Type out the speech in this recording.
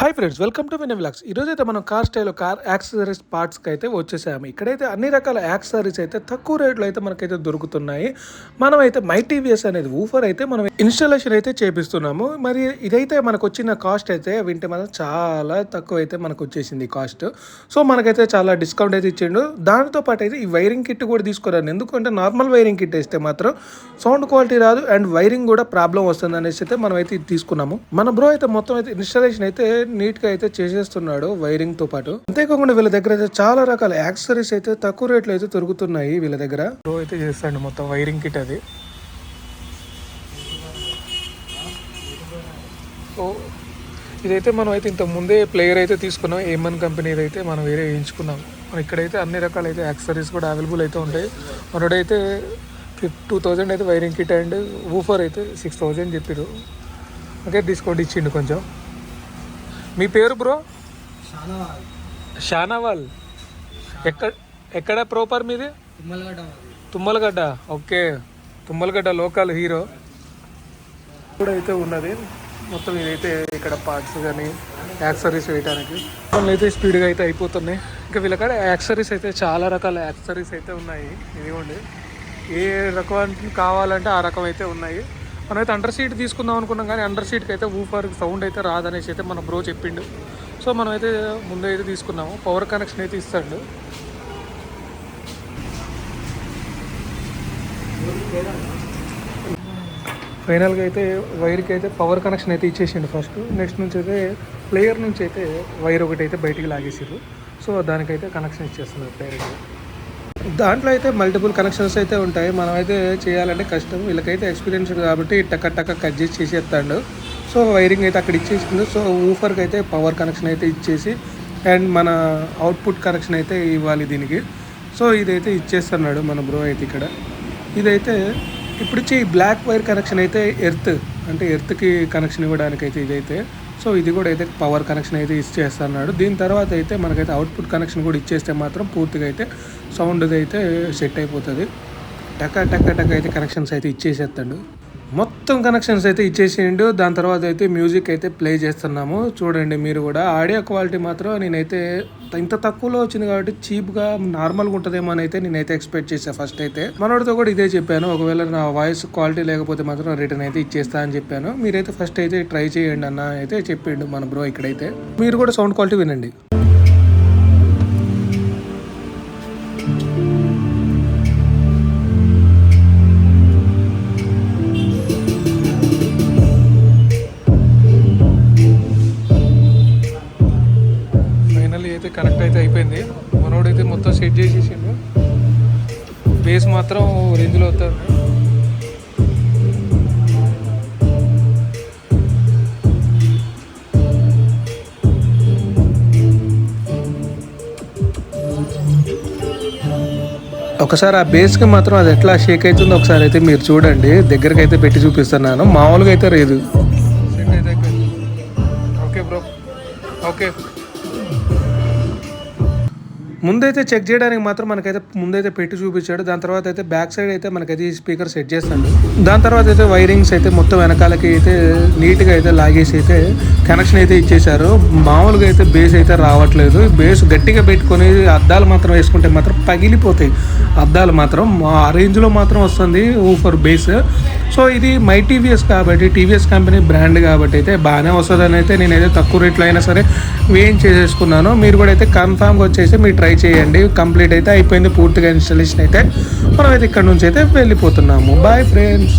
Hi friends welcome to win vlogs ఈరోజైతే మనం car style car accessories పార్ట్స్కి అయితే వచ్చేసాము. ఇక్కడైతే అన్ని రకాల యాక్సెసరీస్ అయితే తక్కువ రేట్లో అయితే మనకైతే దొరుకుతున్నాయి. మనం అయితే మై టీవీఎస్ అనేది ఊఫర్ అయితే మనం ఇన్స్టాలేషన్ అయితే చేపిస్తున్నాము. మరి ఇదైతే మనకు వచ్చిన కాస్ట్ అయితే వింటే మనం చాలా తక్కువ అయితే మనకు వచ్చేసింది కాస్ట్ సో మనకైతే చాలా డిస్కౌంట్ అయితే ఇచ్చిండు. దానితో పాటు అయితే ఈ వైరింగ్ కిట్ కూడా తీసుకురాను ఎందుకంటే నార్మల్ వైరింగ్ కిట్ వేస్తే మాత్రం సౌండ్ క్వాలిటీ రాదు అండ్ వైరింగ్ కూడా ప్రాబ్లం వస్తుంది అనేసి అయితే మనం అయితే తీసుకున్నాము. మన బ్రో అయితే మొత్తం అయితే ఇన్స్టాలేషన్ అయితే నీట్గా అయితే చేసేస్తున్నాడు వైరింగ్తో పాటు. అంతేకాకుండా వీళ్ళ దగ్గర అయితే చాలా రకాల యాక్సరీస్ అయితే తక్కువ రేట్లు అయితే దొరుకుతున్నాయి వీళ్ళ దగ్గర. బ్రో అయితే చేస్తాడు మొత్తం వైరింగ్ కిట్ అది. సో ఇదైతే మనం అయితే ఇంత ముందే ప్లేయర్ అయితే తీసుకున్నాం. ఏమన్ కంపెనీ అయితే మనం వేరే వేయించుకున్నాం. మన ఇక్కడైతే అన్ని రకాలైతే యాక్సరీస్ కూడా అవైలబుల్ అయితే ఉంటాయి. మనోడైతే ఫిఫ్ టూ థౌజండ్ అయితే వైరింగ్ కిట్ అండ్ ఊఫర్ అయితే సిక్స్ థౌజండ్ చెప్పారు ఓకే డిస్కౌంట్ ఇచ్చిండు కొంచెం. మీ పేరు బ్రో? షానావాల్ ఎక్కడ ఎక్కడ ప్రోపర్ మీది? Tummalagadda okay. Tummalagadda local hero కూడా అయితే ఉన్నది. మొత్తం ఇదైతే ఇక్కడ పార్ట్స్ కానీ యాక్సరీస్ వేయడానికి పనులు అయితే స్పీడ్గా అయితే అయిపోతున్నాయి. ఇంకా వీళ్ళకాడ యాక్సరీస్ అయితే చాలా రకాల యాక్సరీస్ అయితే ఉన్నాయి. ఇదిగోండి. ఏ రకం కావాలంటే ఆ రకం అయితే ఉన్నాయి. మనమైతే అండర్ సీట్ తీసుకుందాం అనుకున్నాం కానీ అండర్ సీట్కి అయితే ఊఫర్ సౌండ్ అయితే రాదనేసి అయితే మన బ్రో చెప్పిండు. సో మనం అయితే ముందే అయితే తీసుకున్నాము. పవర్ కనెక్షన్ అయితే ఇస్తాడు. ఫైనల్గా అయితే వైర్కి అయితే పవర్ కనెక్షన్ అయితే ఇచ్చేసిండు ఫస్ట్ నెక్స్ట్ నుంచి అయితే ప్లేయర్ నుంచి అయితే వైర్ ఒకటి అయితే బయటికి లాగేసారు సో దానికైతే కనెక్షన్ ఇచ్చేస్తున్నారు ప్లేయర్కి దాంట్లో అయితే మల్టిపుల్ కనెక్షన్స్ అయితే ఉంటాయి. మనం అయితే చేయాలంటే కష్టం. వీళ్ళకైతే ఎక్స్పీరియన్స్ కాబట్టి టక్క టక్క కట్ చేసి చేసేస్తాడు. సో వైరింగ్ అయితే అక్కడ ఇచ్చేసిండు. సో ఊఫర్కి అయితే పవర్ కనెక్షన్ అయితే ఇచ్చేసి అండ్ మన అవుట్పుట్ కనెక్షన్ అయితే ఇవ్వాలి దీనికి. సో ఇదైతే ఇచ్చేస్తున్నాడు మన బ్రో అయితే ఇక్కడ. ఇదైతే ఇప్పుడు వచ్చి ఈ బ్లాక్ వైర్ కనెక్షన్ అయితే ఎర్త్ అంటే ఎర్త్కి కనెక్షన్ ఇవ్వడానికి అయితే ఇదైతే సో ఇది కూడా అయితే పవర్ కనెక్షన్ అయితే ఇచ్చేస్తున్నాడు. దీని తర్వాత అయితే మనకైతే అవుట్పుట్ కనెక్షన్ కూడా ఇచ్చేస్తే మాత్రం పూర్తిగా అయితే సౌండ్ అయితే సెట్ అయిపోతుంది. టక టక టక అయితే కనెక్షన్స్ అయితే ఇచ్చేసేస్తాడు. మొత్తం కనెక్షన్స్ అయితే ఇచ్చేసేయండు. దాని తర్వాత అయితే మ్యూజిక్ అయితే ప్లే చేస్తున్నాము. చూడండి మీరు కూడా. ఆడియో క్వాలిటీ మాత్రం నేనైతే ఇంత తక్కువలో వచ్చింది కాబట్టి చీప్గా నార్మల్గా ఉంటుందేమో అని అయితే నేనైతే ఎక్స్పెక్ట్ చేశాను ఫస్ట్ అయితే. మనోడితో కూడా ఇదే చెప్పాను ఒకవేళ నా వాయిస్ క్వాలిటీ లేకపోతే మాత్రం రిటర్న్ అయితే ఇచ్చేస్తా అని చెప్పాను. మీరైతే ఫస్ట్ అయితే ట్రై చేయండి అన్న అయితే చెప్పిండు మన బ్రో ఇక్కడైతే. మీరు కూడా సౌండ్ క్వాలిటీ వినండి. కనెక్ట్ అయితే అయిపోయింది. మనోడైతే మొత్తం సెట్ చేసేసిండు. బేస్ మాత్రం రేంజ్లో వస్తుంది. ఒకసారి ఆ బేస్కి మాత్రం అది ఎట్లా షేక్ అవుతుందో ఒకసారి అయితే మీరు చూడండి. దగ్గరికి అయితే పెట్టి చూపిస్తున్నాను. మామూలుగా అయితే లేదు. అయితే ఓకే బ్రో. ఓకే. ముందైతే చెక్ చేయడానికి మాత్రం మనకైతే ముందైతే పెట్టి చూపించాడు. దాని తర్వాత అయితే బ్యాక్ సైడ్ అయితే మనకైతే ఈ స్పీకర్ సెట్ చేస్తాడు. దాని తర్వాత అయితే వైరింగ్స్ అయితే మొత్తం వెనకాలకి అయితే నీట్గా అయితే లాగేసి అయితే కనెక్షన్ అయితే ఇచ్చేసారు మామూలుగా అయితే బేస్ అయితే రావట్లేదు. బేస్ గట్టిగా పెట్టుకొని అద్దాలు మాత్రం వేసుకుంటే మాత్రం పగిలిపోతాయి. అద్దాలు మాత్రం ఆ రేంజ్లో మాత్రం వస్తుంది. Woofer bass. సో ఇది మై టీవీఎస్ కాబట్టి టీవీఎస్ కంపెనీ బ్రాండ్ కాబట్టి అయితే బాగానే వస్తుందని అయితే నేనైతే తక్కువ రేట్లో అయినా సరే వేయం చేసేసుకున్నాను మీరు కూడా అయితే కన్ఫామ్గా వచ్చేసి మీరు ట్రై చేయండి. కంప్లీట్ అయితే అయిపోయింది పూర్తిగా ఇన్స్టాలేషన్ అయితే. మనం అయితే ఇక్కడ నుంచి అయితే వెళ్ళిపోతున్నాము. Bye friends